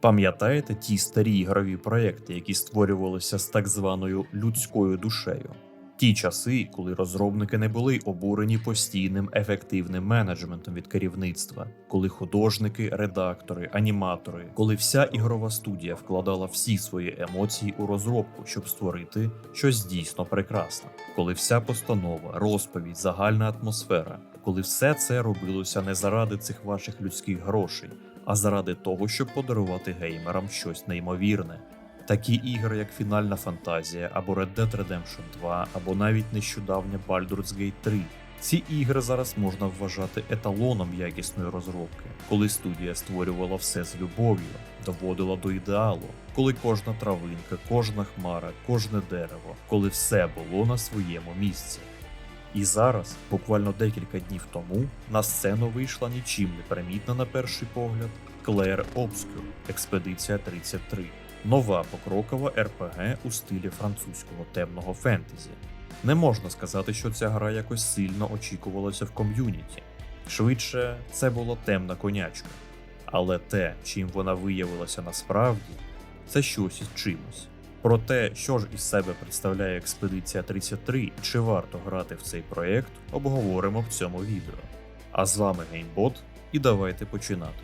Пам'ятаєте ті старі ігрові проекти, які створювалися з так званою людською душею? Ті часи, коли розробники не були обурені постійним ефективним менеджментом від керівництва, коли художники, редактори, аніматори, коли вся ігрова студія вкладала всі свої емоції у розробку, щоб створити щось дійсно прекрасне, коли вся постанова, розповідь, загальна атмосфера, коли все це робилося не заради цих ваших людських грошей, а заради того, щоб подарувати геймерам щось неймовірне. Такі ігри, як Фінальна Фантазія або Red Dead Redemption 2, або навіть нещодавня Baldur's Gate 3. Ці ігри зараз можна вважати еталоном якісної розробки, коли студія створювала все з любов'ю, доводила до ідеалу, коли кожна травинка, кожна хмара, кожне дерево, коли все було на своєму місці. І зараз, буквально декілька днів тому, на сцену вийшла нічим не примітна на перший погляд Claire Obscure Експедиція 33. Нова покрокова РПГ у стилі французького темного фентезі. Не можна сказати, що ця гра якось сильно очікувалася в ком'юніті. Швидше, це була темна конячка. Але те, чим вона виявилася насправді, це щось із чимось. Про те, що ж із себе представляє експедиція 33 і чи варто грати в цей проєкт, обговоримо в цьому відео. А з вами Геймбот, і давайте починати.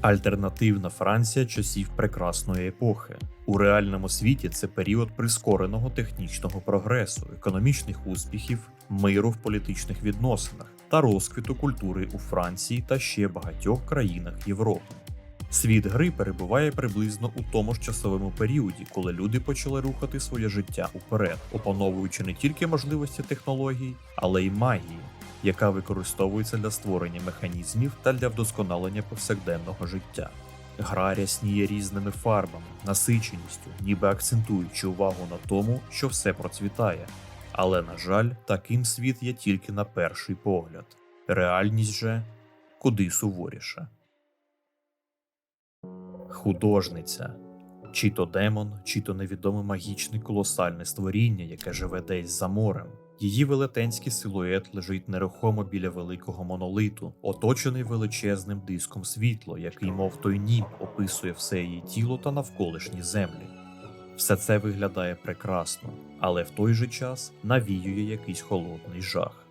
Альтернативна Франція часів прекрасної епохи. У реальному світі це період прискореного технічного прогресу, економічних успіхів, миру в політичних відносинах та розквіту культури у Франції та ще багатьох країнах Європи. Світ гри перебуває приблизно у тому ж часовому періоді, коли люди почали рухати своє життя уперед, опановуючи не тільки можливості технологій, але й магії, яка використовується для створення механізмів та для вдосконалення повсякденного життя. Гра рясніє різними фарбами, насиченістю, ніби акцентуючи увагу на тому, що все процвітає. Але, на жаль, таким світ є тільки на перший погляд. Реальність же куди суворіша. Художниця. Чи то демон, чи то невідоме магічне колосальне створіння, яке живе десь за морем. Її велетенський силует лежить нерухомо біля великого монолиту, оточений величезним диском світло, який, мов той німб, описує все її тіло та навколишні землі. Все це виглядає прекрасно, але в той же час навіює якийсь холодний жах.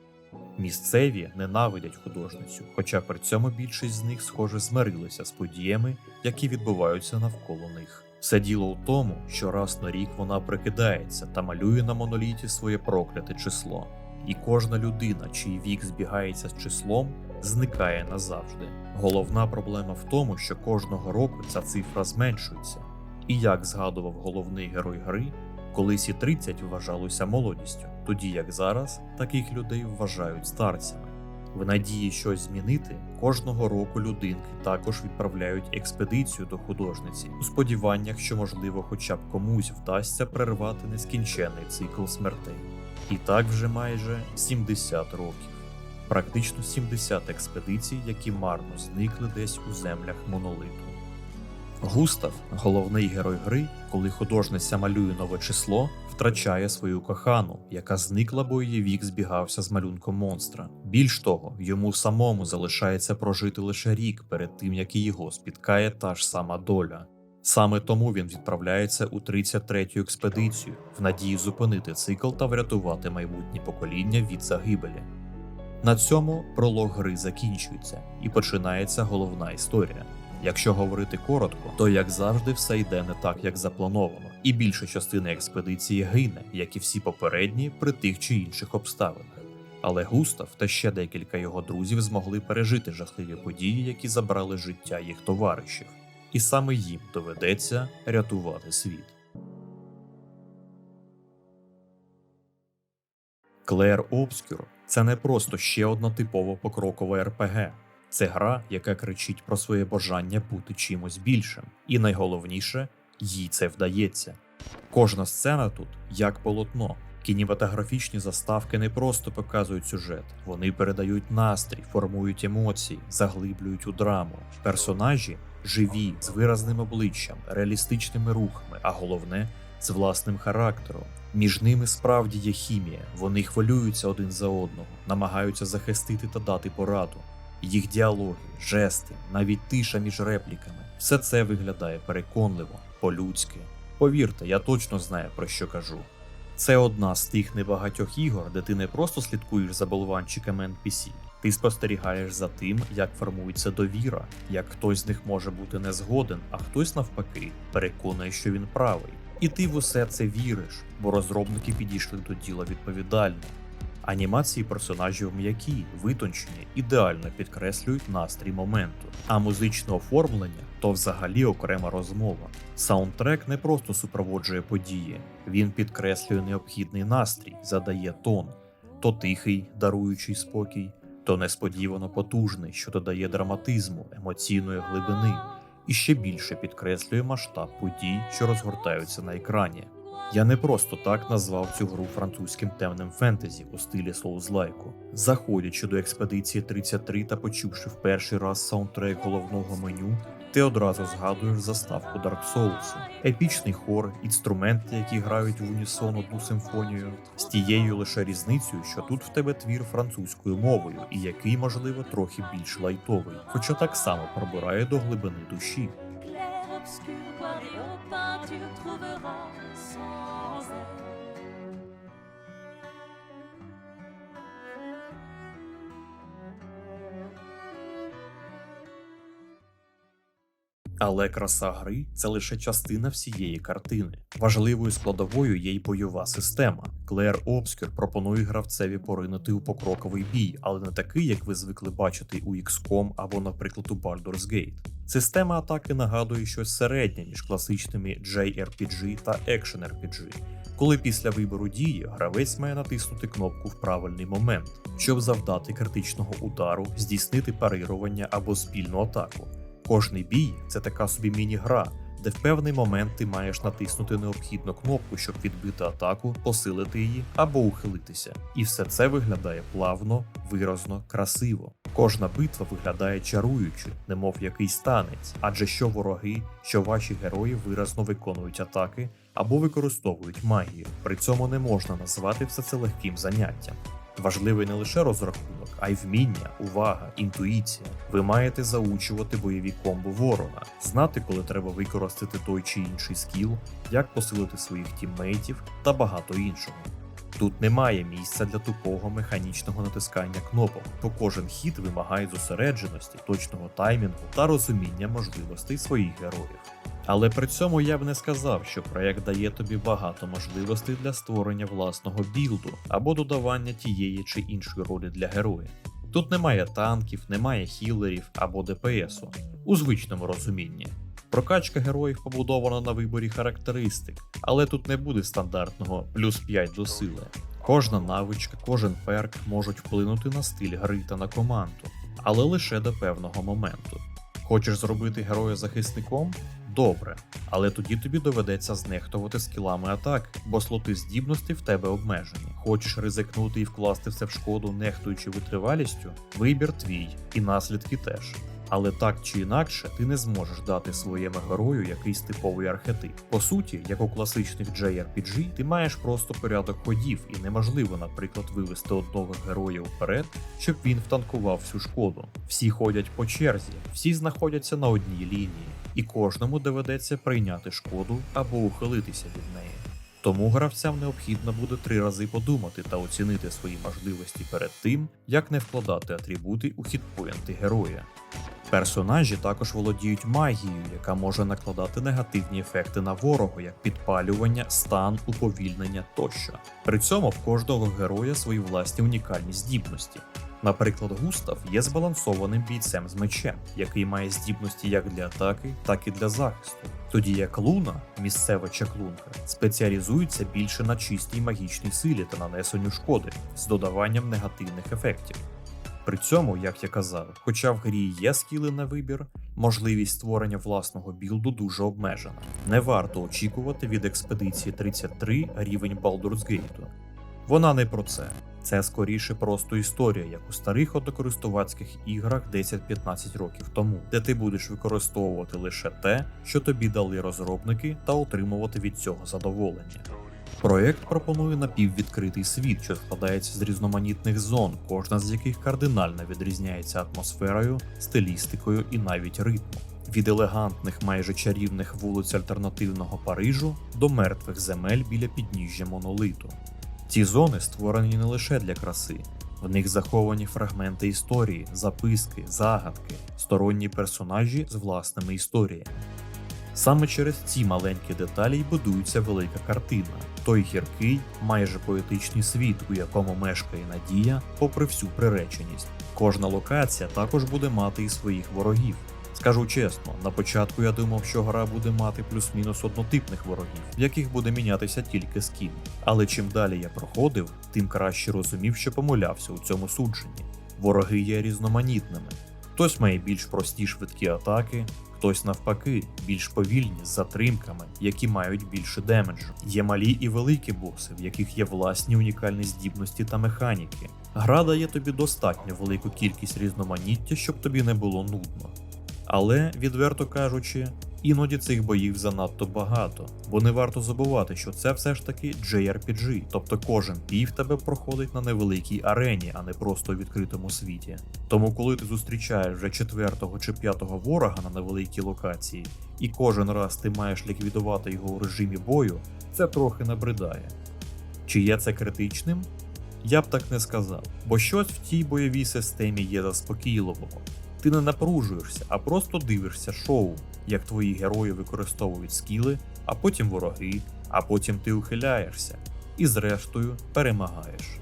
Місцеві ненавидять художницю, хоча при цьому більшість з них, схоже, змирилися з подіями, які відбуваються навколо них. Все діло у тому, що раз на рік вона прикидається та малює на моноліті своє прокляте число, і кожна людина, чий вік збігається з числом, зникає назавжди. Головна проблема в тому, що кожного року ця цифра зменшується. І як згадував головний герой гри, колись і 30 вважалося молодістю, тоді як зараз таких людей вважають старцями. В надії щось змінити, кожного року людинки також відправляють експедицію до художниці у сподіваннях, що можливо, хоча б комусь вдасться перервати нескінченний цикл смертей. І так вже майже 70 років. Практично 70 експедицій, які марно зникли десь у землях монолиту. Густав, головний герой гри, коли художниця малює нове число, втрачає свою кохану, яка зникла, бо її вік збігався з малюнком монстра. Більш того, йому самому залишається прожити лише рік перед тим, як і його спіткає та ж сама доля. Саме тому він відправляється у 33-ю експедицію в надії зупинити цикл та врятувати майбутнє покоління від загибелі. На цьому пролог гри закінчується і починається головна історія. Якщо говорити коротко, то як завжди все йде не так, як заплановано, і більша частина експедиції гине, як і всі попередні, при тих чи інших обставинах. Але Густав та ще декілька його друзів змогли пережити жахливі події, які забрали життя їх товаришів, і саме їм доведеться рятувати світ. Клер Обскюр це не просто ще одна типова покрокова РПГ. Це гра, яка кричить про своє бажання бути чимось більшим, і найголовніше, їй це вдається. Кожна сцена тут як полотно. Кінематографічні заставки не просто показують сюжет, вони передають настрій, формують емоції, заглиблюють у драму. Персонажі живі, з виразним обличчям, реалістичними рухами, а головне з власним характером. Між ними справді є хімія, вони хвилюються один за одного, намагаються захистити та дати пораду. Їх діалоги, жести, навіть тиша між репліками все це виглядає переконливо, по-людськи. Повірте, я точно знаю про що кажу. Це одна з тих небагатьох ігор, де ти не просто слідкуєш за болванчиками NPC, ти спостерігаєш за тим, як формується довіра, як хтось з них може бути не згоден, а хтось навпаки переконує, що він правий. І ти в усе це віриш, бо розробники підійшли до діла відповідально. Анімації персонажів м'які, витончені, ідеально підкреслюють настрій моменту, а музичне оформлення то взагалі окрема розмова. Саундтрек не просто супроводжує події, він підкреслює необхідний настрій, задає тон, то тихий, даруючий спокій, то несподівано потужний, що додає драматизму, емоційної глибини і ще більше підкреслює масштаб подій, що розгортаються на екрані. Я не просто так назвав цю гру французьким темним фентезі у стилі соузлайку. Заходячи до експедиції 33 та почувши в перший раз саундтрек головного меню, ти одразу згадуєш заставку Dark Souls, епічний хор, інструменти, які грають в унісон одну симфонію, з тією лише різницею, що тут в тебе твір французькою мовою, і який, можливо, трохи більш лайтовий, хоча так само пробирає до глибини душі. Але краса гри це лише частина всієї картини. Важливою складовою є й бойова система. Клеер Обскюр пропонує гравцеві поринути у покроковий бій, але не такий, як ви звикли бачити у XCOM або, наприклад, у Baldur's Gate. Система атаки нагадує щось середнє між класичними JRPG та Action RPG, коли після вибору дії гравець має натиснути кнопку в правильний момент, щоб завдати критичного удару, здійснити парирування або спільну атаку. Кожний бій це така собі міні-гра, де в певний момент ти маєш натиснути необхідну кнопку, щоб відбити атаку, посилити її або ухилитися. І все це виглядає плавно, виразно, красиво. Кожна битва виглядає чаруючи, немов якийсь танець, адже що вороги, що ваші герої виразно виконують атаки або використовують магію. При цьому не можна назвати все це легким заняттям. Важливий не лише розрахунок, а й вміння, увага, інтуїція. Ви маєте заучувати бойові комбо ворога, знати, коли треба використати той чи інший скіл, як посилити своїх тіммейтів та багато іншого. Тут немає місця для тупого механічного натискання кнопок, бо кожен хід вимагає зосередженості, точного таймінгу та розуміння можливостей своїх героїв. Але при цьому я б не сказав, що проект дає тобі багато можливостей для створення власного білду або додавання тієї чи іншої ролі для героя. Тут немає танків, немає хілерів або ДПСу у звичному розумінні. Прокачка героїв побудована на виборі характеристик, але тут не буде стандартного плюс 5 до сили. Кожна навичка, кожен перк можуть вплинути на стиль гри та на команду, але лише до певного моменту. Хочеш зробити героя захисником? Добре, але тоді тобі доведеться знехтувати скілами атак, бо слоти здібності в тебе обмежені. Хочеш ризикнути і вкласти все в шкоду, нехтуючи витривалістю? Вибір твій, і наслідки теж. Але так чи інакше, ти не зможеш дати своєму герою якийсь типовий архетип. По суті, як у класичних JRPG, ти маєш просто порядок ходів, і неможливо, наприклад, вивести одного героя вперед, щоб він втанкував всю шкоду. Всі ходять по черзі, всі знаходяться на одній лінії, і кожному доведеться прийняти шкоду або ухилитися від неї. Тому гравцям необхідно буде три рази подумати та оцінити свої можливості перед тим, як не вкладати атрибути у хітпоінти героя. Персонажі також володіють магією, яка може накладати негативні ефекти на ворога, як підпалювання, стан, уповільнення тощо. При цьому в кожного героя свої власні унікальні здібності. Наприклад, Густав є збалансованим бійцем з мечем, який має здібності як для атаки, так і для захисту. Тоді як Луна, місцева чаклунка, спеціалізується більше на чистій магічній силі та нанесенню шкоди з додаванням негативних ефектів. При цьому, як я казав, хоча в грі є скіли на вибір, можливість створення власного білду дуже обмежена. Не варто очікувати від експедиції 33 рівень Baldur's Gate. Вона не про це. Це скоріше просто історія, як у старих однокористувацьких іграх 10-15 років тому, де ти будеш використовувати лише те, що тобі дали розробники, та отримувати від цього задоволення. Проєкт пропонує напіввідкритий світ, що складається з різноманітних зон, кожна з яких кардинально відрізняється атмосферою, стилістикою і навіть ритмом. Від елегантних, майже чарівних вулиць альтернативного Парижу до мертвих земель біля підніжжя монолиту. Ці зони створені не лише для краси, в них заховані фрагменти історії, записки, загадки, сторонні персонажі з власними історіями. Саме через ці маленькі деталі й будується велика картина, той гіркий, майже поетичний світ, у якому мешкає надія, попри всю приреченість. Кожна локація також буде мати і своїх ворогів. Скажу чесно, на початку я думав, що гра буде мати плюс-мінус однотипних ворогів, в яких буде мінятися тільки скін. Але чим далі я проходив, тим краще розумів, що помилявся у цьому судженні. Вороги є різноманітними. Хтось має більш прості швидкі атаки, хтось навпаки, більш повільні з затримками, які мають більше демеджу. Є малі і великі боси, в яких є власні унікальні здібності та механіки. Гра дає тобі достатньо велику кількість різноманіття, щоб тобі не було нудно. Але, відверто кажучи, іноді цих боїв занадто багато, бо не варто забувати, що це все ж таки JRPG, тобто кожен бій тебе проходить на невеликій арені, а не просто у відкритому світі. Тому, коли ти зустрічаєш вже четвертого чи п'ятого ворога на невеликій локації, і кожен раз ти маєш ліквідувати його у режимі бою, це трохи набридає. Чи є це критичним? Я б так не сказав, бо щось в тій бойовій системі є заспокійливого. Ти не напружуєшся, а просто дивишся шоу, як твої герої використовують скіли, а потім вороги, а потім ти ухиляєшся і зрештою перемагаєш.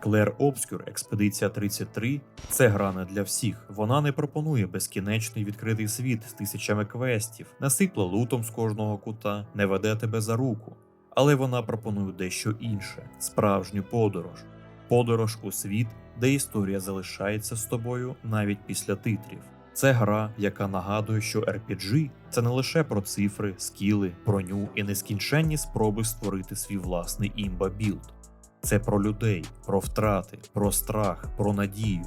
Клер Обскюр Експедиція 33 це гра не для всіх. Вона не пропонує безкінечний відкритий світ з тисячами квестів, насипле лутом з кожного кута, не веде тебе за руку. Але вона пропонує дещо інше справжню подорож. Подорож у світ, де історія залишається з тобою навіть після титрів. Це гра, яка нагадує, що RPG – це не лише про цифри, скіли, броню і нескінченні спроби створити свій власний імба-білд. Це про людей, про втрати, про страх, про надію.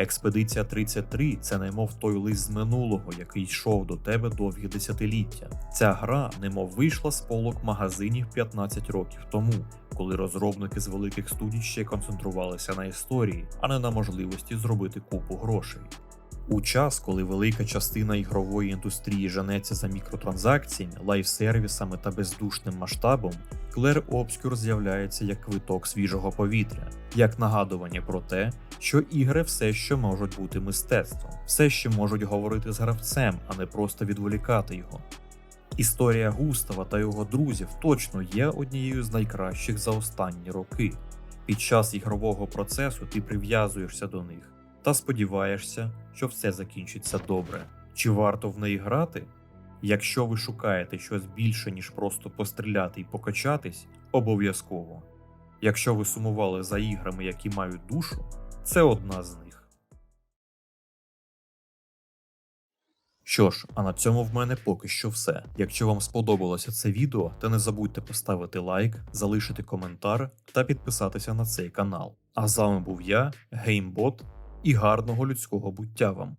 Експедиція 33 це немов той лист з минулого, який йшов до тебе довгі десятиліття. Ця гра немов вийшла з полок магазинів 15 років тому, коли розробники з великих студій ще концентрувалися на історії, а не на можливості зробити купу грошей. У час, коли велика частина ігрової індустрії женеться за мікротранзакціями, лайфсервісами та бездушним масштабом, Clair Obscure з'являється як квиток свіжого повітря, як нагадування про те, що ігри все ще можуть бути мистецтвом, все ще можуть говорити з гравцем, а не просто відволікати його. Історія Густава та його друзів точно є однією з найкращих за останні роки. Під час ігрового процесу ти прив'язуєшся до них та сподіваєшся, що все закінчиться добре. Чи варто в неї грати? Якщо ви шукаєте щось більше, ніж просто постріляти і покачатись, обов'язково. Якщо ви сумували за іграми, які мають душу, це одна з них. Що ж, а на цьому в мене поки що все. Якщо вам сподобалося це відео, то не забудьте поставити лайк, залишити коментар та підписатися на цей канал. А з вами був я, Геймбот, і гарного людського буття вам.